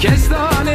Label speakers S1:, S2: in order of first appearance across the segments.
S1: Kestane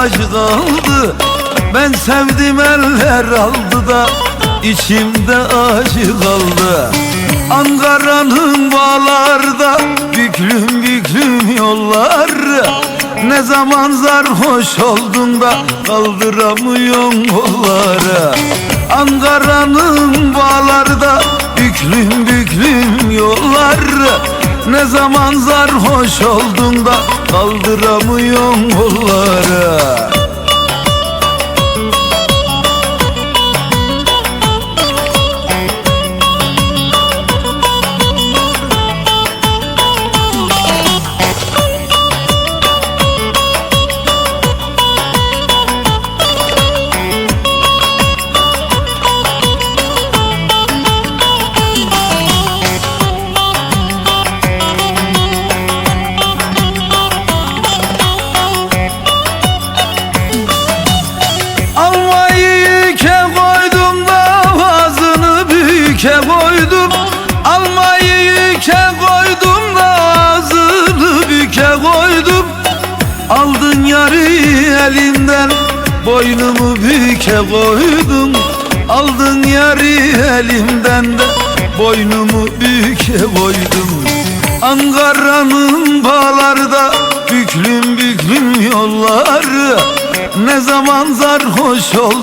S2: acı daldı Ben sevdim eller aldı da içimde acı kaldı. Ankara'nın bağlarda büklüm büklüm yollar Ne zaman zarhoş oldun da kaldıramıyorsun kolları. Ankara'nın bağlarda büklüm büklüm yollar ne zaman zar hoş oldun da Kaldıramıyorum kolları elimden Boynumu büke koydum. Aldın yarı elimden de Boynumu büke koydum. Ankara'nın bağlarda Büklüm büklüm yolları. Ne zaman sarhoş oldun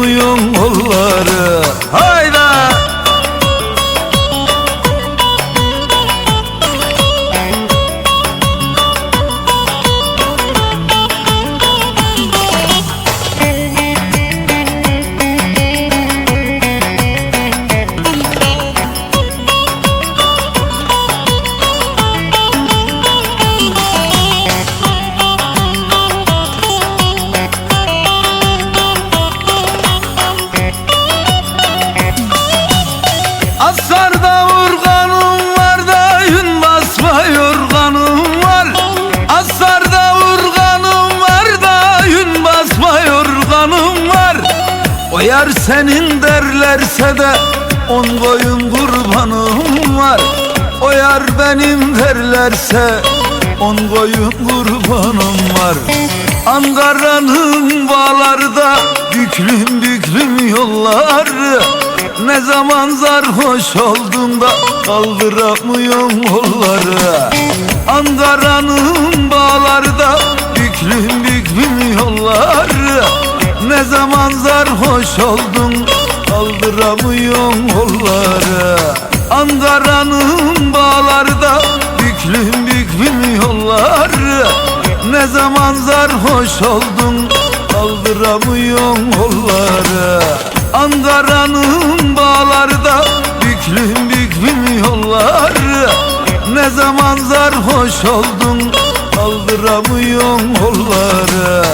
S2: Kaldıramıyorsun senin derlerse de on koyun kurbanım var. O yar benim derlerse on koyun kurbanım var. Ankara'nın bağlarda büklüm büklüm yolları. Ne zaman sarhoş oldun da kaldıramıyorum kolları sarhoş oldun kaldıramıyorum kolları Ankara'nın bağlarda büklüm büklüm yolları. Ne zaman sarhoş oldun kaldıramıyorum kolları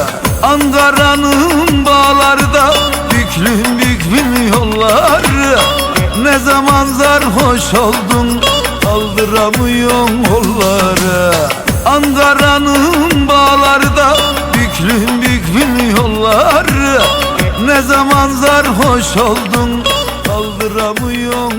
S2: Ankara'nın bağlarda büklüm büklüm yolları. Ne zaman sarhoş oldun kaldıramıyorum kolları Ankara'nın bağlarda büklüm büklüm yolları Ne zaman sarhoş oldun? Kaldıramıyorum